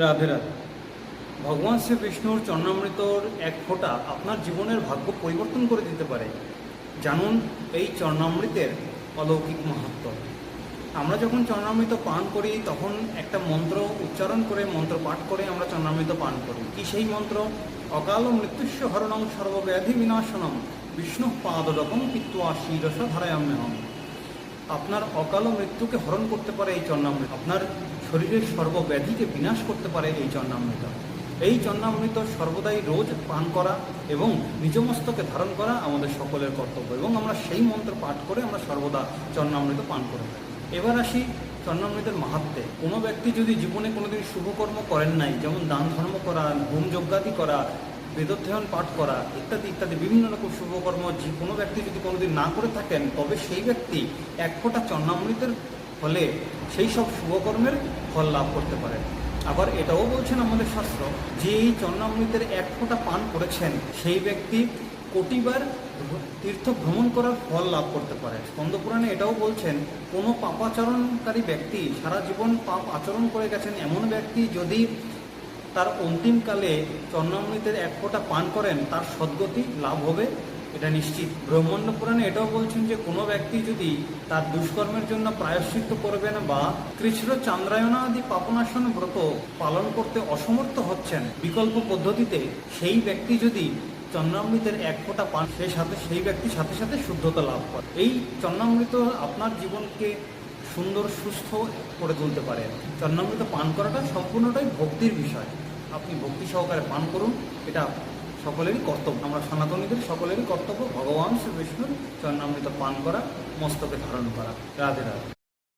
রাধে রাধে। ভগবান শ্রী বিষ্ণুর চরণামৃতর এক ফোঁটা আপনার জীবনের ভাগ্য পরিবর্তন করে দিতে পারে। জানুন, এই চরণামৃতের অলৌকিক মাহাত্ম। আমরা যখন চরণামৃত পান করি, তখন একটা মন্ত্র উচ্চারণ করে, মন্ত্র পাঠ করে আমরা চরণামৃত পান করি। কি সেই মন্ত্র? অকাল মৃত্যুস্য হরণং সর্বব্যাধি বিনাশনম, বিষ্ণু পাদরকম পিত্বা শিরস ধারায়াম্যহম। আপনার অকাল মৃত্যুকে হরণ করতে পারে এই চন্নামৃত আপনার শরীরের সর্বব্যাধিকে বিনাশ করতে পারে এই চন্নামৃত এই চন্নামৃত সর্বদাই রোজ পান করা এবং নিজ মস্তকে ধারণ করা আমাদের সকলের কর্তব্য এবং আমরা সেই মন্ত্র পাঠ করে আমরা সর্বদা চন্নামৃত পান করে এবার আসি চন্নামৃতের মাহাত্মে। কোনো ব্যক্তি যদি জীবনে কোনোদিন শুভকর্ম করেন নাই, যেমন দান ধর্ম করা হোম যজ্ঞাদি করা বেদোধ্যায়ন পাঠ করা ইত্যাদি ইত্যাদি বিভিন্ন রকম শুভকর্ম যে কোনো ব্যক্তি যদি কোনোদিন না করে থাকেন, তবে সেই ব্যক্তি এক ফোঁটা চন্নামৃতের ফলে সেই সব শুভকর্মের ফল লাভ করতে পারে। আবার এটাও বলছেন আমাদের শাস্ত্র, যে এই চন্নামৃতের এক ফোঁটা পান করেছেন, সেই ব্যক্তি কোটিবার তীর্থ ভ্রমণ করার ফল লাভ করতে পারে। স্কন্দপুরাণে এটাও বলছেন, কোনো পাপাচরণকারী ব্যক্তি সারা জীবন পাপ আচরণ করে গেছেন, এমন ব্যক্তি যদি তার অন্তিমকালে চন্নামৃতের এক ফোঁটা পান করেন, তার সদ্গতি লাভ হবে, এটা নিশ্চিত। ব্রহ্মাণ্ড পুরাণে এটাও বলছেন যে, কোনো ব্যক্তি যদি তার দুষ্কর্মের জন্য প্রায়শ্চিত্ত করবেন বা কৃষ্ণ চান্দ্রায়না আদি পাপনাশন ব্রত পালন করতে অসমর্থ হচ্ছেন, বিকল্প পদ্ধতিতে সেই ব্যক্তি যদি চন্নামৃতের এক ফোঁটা পান সেই সাথে, সেই ব্যক্তি সাথে সাথে শুদ্ধতা লাভ করে। এই চন্নামৃত আপনার জীবনকে সুন্দর, সুস্থ করে তুলতে পারে। চন্নামৃত পান করাটা সম্পূর্ণটাই ভক্তির বিষয়। আপনি ভক্তি সহকারে পান করুন, এটা সকলেরই কর্তব্য। আমরা সনাতনীদের সকলেরই কর্তব্য, ভগবান শ্রী বিষ্ণুর চরণামৃত পান করা, মস্তকে ধারণ করা। রাধে রাধে।